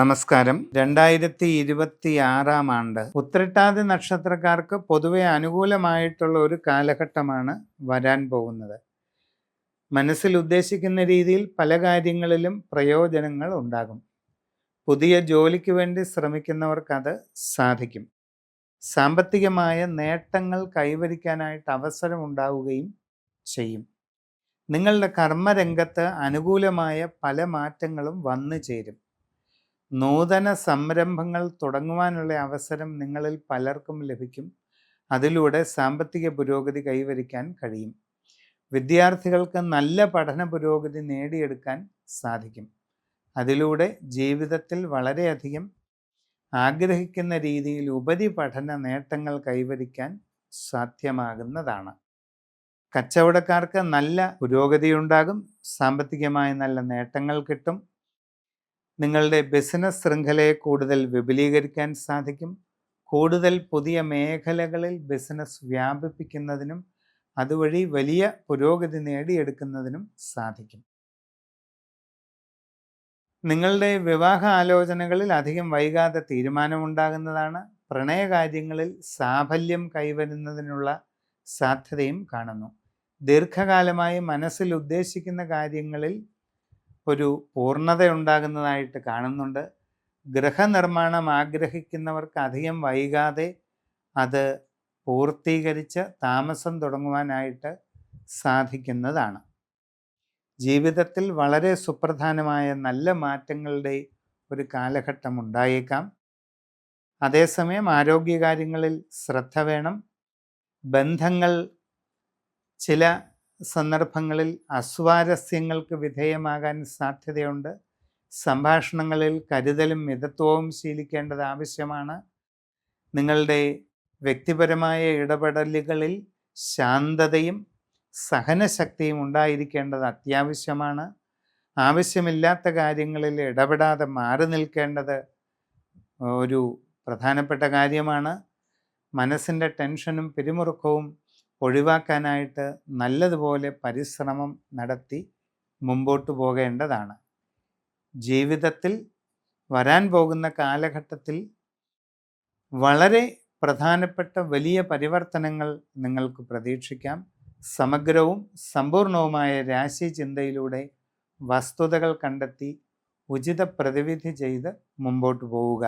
നമസ്കാരം. രണ്ടായിരത്തി ഇരുപത്തി ആറാം ആണ്ട് ഉത്രട്ടാതി നക്ഷത്രക്കാർക്ക് പൊതുവെ അനുകൂലമായിട്ടുള്ള ഒരു കാലഘട്ടമാണ് വരാൻ പോകുന്നത്. മനസ്സിൽ ഉദ്ദേശിക്കുന്ന രീതിയിൽ പല കാര്യങ്ങളിലും പ്രയോജനങ്ങൾ ഉണ്ടാകും. പുതിയ ജോലിക്ക് വേണ്ടി ശ്രമിക്കുന്നവർക്ക് അത് സാധിക്കും. സാമ്പത്തികമായ നേട്ടങ്ങൾ കൈവരിക്കാനായിട്ട് അവസരം ഉണ്ടാവുകയും ചെയ്യും. നിങ്ങളുടെ കർമ്മരംഗത്ത് അനുകൂലമായ പല മാറ്റങ്ങളും വന്നു ചേരും. നൂതന സംരംഭങ്ങൾ തുടങ്ങുവാനുള്ള അവസരം നിങ്ങളിൽ പലർക്കും ലഭിക്കും. അതിലൂടെ സാമ്പത്തിക പുരോഗതി കൈവരിക്കാൻ കഴിയും. വിദ്യാർത്ഥികൾക്ക് നല്ല പഠന പുരോഗതി നേടിയെടുക്കാൻ സാധിക്കും. അതിലൂടെ ജീവിതത്തിൽ വളരെയധികം ആഗ്രഹിക്കുന്ന രീതിയിൽ ഉപരി പഠന നേട്ടങ്ങൾ കൈവരിക്കാൻ സാധ്യമാകുന്നതാണ്. കച്ചവടക്കാർക്ക് നല്ല പുരോഗതിയുണ്ടാകും. സാമ്പത്തികമായി നല്ല നേട്ടങ്ങൾ കിട്ടും. നിങ്ങളുടെ ബിസിനസ് ശൃംഖലയെ കൂടുതൽ വിപുലീകരിക്കാൻ സാധിക്കും. കൂടുതൽ പുതിയ മേഖലകളിൽ ബിസിനസ് വ്യാപിപ്പിക്കുന്നതിനും അതുവഴി വലിയ പുരോഗതി നേടിയെടുക്കുന്നതിനും സാധിക്കും. നിങ്ങളുടെ വിവാഹ ആലോചനകളിൽ അധികം വൈകാതെ തീരുമാനമുണ്ടാകുന്നതാണ്. പ്രണയകാര്യങ്ങളിൽ സാഫല്യം കൈവരുന്നതിനുള്ള സാധ്യതയും കാണുന്നു. ദീർഘകാലമായി മനസ്സിൽ ഉദ്ദേശിക്കുന്ന കാര്യങ്ങളിൽ ഒരു പൂർണത ഉണ്ടാകുന്നതായിട്ട് കാണുന്നുണ്ട്. ഗൃഹനിർമ്മാണം ആഗ്രഹിക്കുന്നവർക്ക് അധികം വൈകാതെ അത് പൂർത്തീകരിച്ച് താമസം തുടങ്ങുവാനായിട്ട് സാധിക്കുന്നതാണ്. ജീവിതത്തിൽ വളരെ സുപ്രധാനമായ നല്ല മാറ്റങ്ങളുടെ ഒരു കാലഘട്ടം ഉണ്ടായേക്കാം. അതേസമയം ആരോഗ്യകാര്യങ്ങളിൽ ശ്രദ്ധ വേണം. ബന്ധങ്ങൾ ചില സന്ദർഭങ്ങളിൽ അസ്വാരസ്യങ്ങൾക്ക് വിധേയമാകാൻ സാധ്യതയുണ്ട്. സംഭാഷണങ്ങളിൽ കരുതലും മിതത്വവും ശീലിക്കേണ്ടത് ആവശ്യമാണ്. നിങ്ങളുടെ വ്യക്തിപരമായ ഇടപെടലുകളിൽ ശാന്തതയും സഹനശക്തിയും ഉണ്ടായിരിക്കേണ്ടത് അത്യാവശ്യമാണ്. ആവശ്യമില്ലാത്ത കാര്യങ്ങളിൽ ഇടപെടാതെ മാറി നിൽക്കേണ്ടത് ഒരു പ്രധാനപ്പെട്ട കാര്യമാണ്. മനസ്സിന്റെ ടെൻഷനും പിരിമുറുക്കവും ഒഴിവാക്കാനായിട്ട് നല്ലതുപോലെ പരിശ്രമം നടത്തി മുമ്പോട്ട് പോകേണ്ടതാണ്. ജീവിതത്തിൽ വരാൻ പോകുന്ന കാലഘട്ടത്തിൽ വളരെ പ്രധാനപ്പെട്ട വലിയ പരിവർത്തനങ്ങൾ നിങ്ങൾക്ക് പ്രതീക്ഷിക്കാം. സമഗ്രവും സമ്പൂർണവുമായ രാശി ചിന്തയിലൂടെ വസ്തുതകൾ കണ്ടെത്തി ഉചിത പ്രതിവിധി ചെയ്ത് മുമ്പോട്ട് പോവുക.